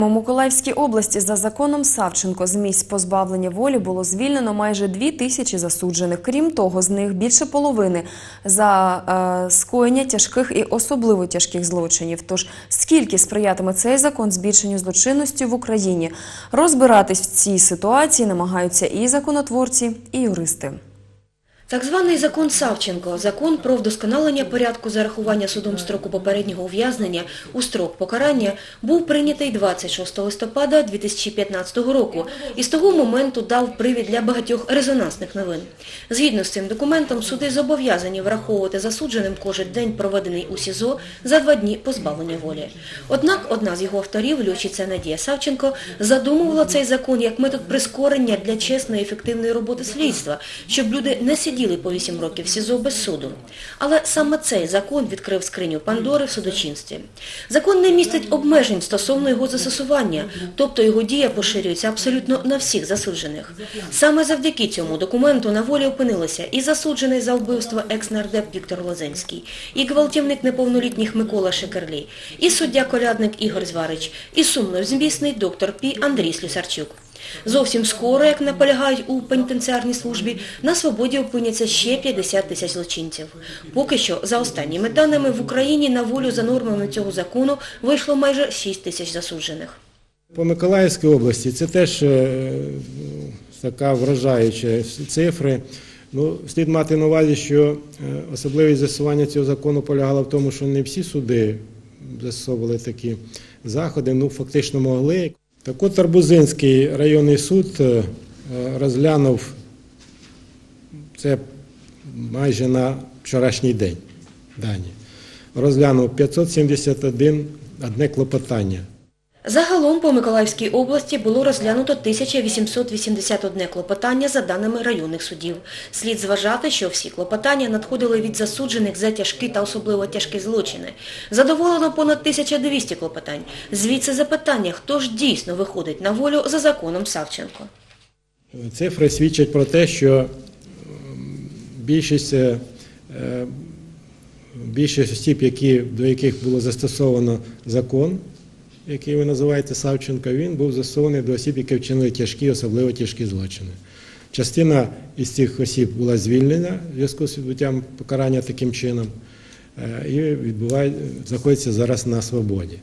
У Миколаївській області за законом Савченко з місць позбавлення волі було звільнено майже дві тисячі засуджених. Крім того, з них більше половини за е, скоєння тяжких і особливо тяжких злочинів. Тож скільки сприятиме цей закон збільшенню злочинності в Україні? Розбиратись в цій ситуації намагаються і законотворці, і юристи. Так званий закон Савченко, закон про вдосконалення порядку зарахування судом строку попереднього ув'язнення у строк покарання, був прийнятий 26 листопада 2015 року і з того моменту дав привід для багатьох резонансних новин. Згідно з цим документом, суди зобов'язані враховувати засудженим кожен день, проведений у СІЗО, за два дні позбавлення волі. Однак одна з його авторів, льотчиця Надія Савченко, задумувала цей закон як метод прискорення для чесної ефективної роботи слідства, щоб люди не сиділи по 8 років СІЗО без суду. Але саме цей закон відкрив скриню Пандори в судочинстві. Закон не містить обмежень стосовно його застосування, тобто його дія поширюється абсолютно на всіх засуджених. Саме завдяки цьому документу на волі опинилися і засуджений за вбивство екс-нардеп Віктор Лозенський, і гвалтівник неповнолітніх Микола Шекерлі, і суддя-колядник Ігор Зварич, і сумновзмісний доктор Пі Андрій Слюсарчук. Зовсім скоро, як наполягають у пенітенціарній службі, на свободі опиняться ще 50 тисяч злочинців. Поки що, за останніми даними, в Україні на волю за нормами цього закону вийшло майже 6 тисяч засуджених. По Миколаївській області це теж е, така вражаюча цифри. Ну, слід мати на увазі, що е, особливість застосування цього закону полягала в тому, що не всі суди застосовували такі заходи, ну фактично могли. Так от Арбузинський районний суд е, розглянув це майже на вчорашній день дані. Розглянув 571 одне клопотання. Загалом по Миколаївській області було розглянуто 1881 клопотання за даними районних судів. Слід зважати, що всі клопотання надходили від засуджених за тяжкі та особливо тяжкі злочини. Задоволено понад 1200 клопотань. Звідси запитання, хто ж дійсно виходить на волю за законом Савченко. Цифри свідчать про те, що більшість, е, е, більшість осіб, які, до яких було застосовано закон, який ви називаєте Савченко, він був застосований до осіб, які вчинили тяжкі, особливо тяжкі злочини. Частина із цих осіб була звільнена в зв'язку з відбуттям покарання таким чином е, і відбуває, знаходиться зараз на свободі.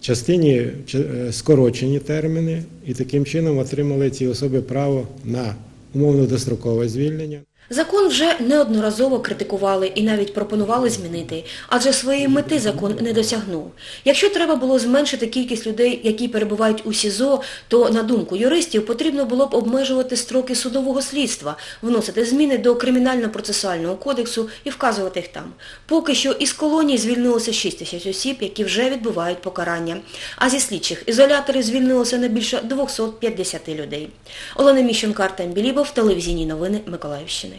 Частині е, скорочені терміни, і таким чином отримали ці особи право на умовно дострокове звільнення. Закон вже неодноразово критикували і навіть пропонували змінити, адже своєї мети закон не досягнув. Якщо треба було зменшити кількість людей, які перебувають у СІЗО, то, на думку юристів, потрібно було б обмежувати строки судового слідства, вносити зміни до Кримінально-процесуального кодексу і вказувати їх там. Поки що із колоній звільнилося 6 тисяч осіб, які вже відбувають покарання. А зі слідчих ізоляторів звільнилося не більше 250 людей. Олена Міщенко, Артем Білібов, телевізійні новини Миколаївщини.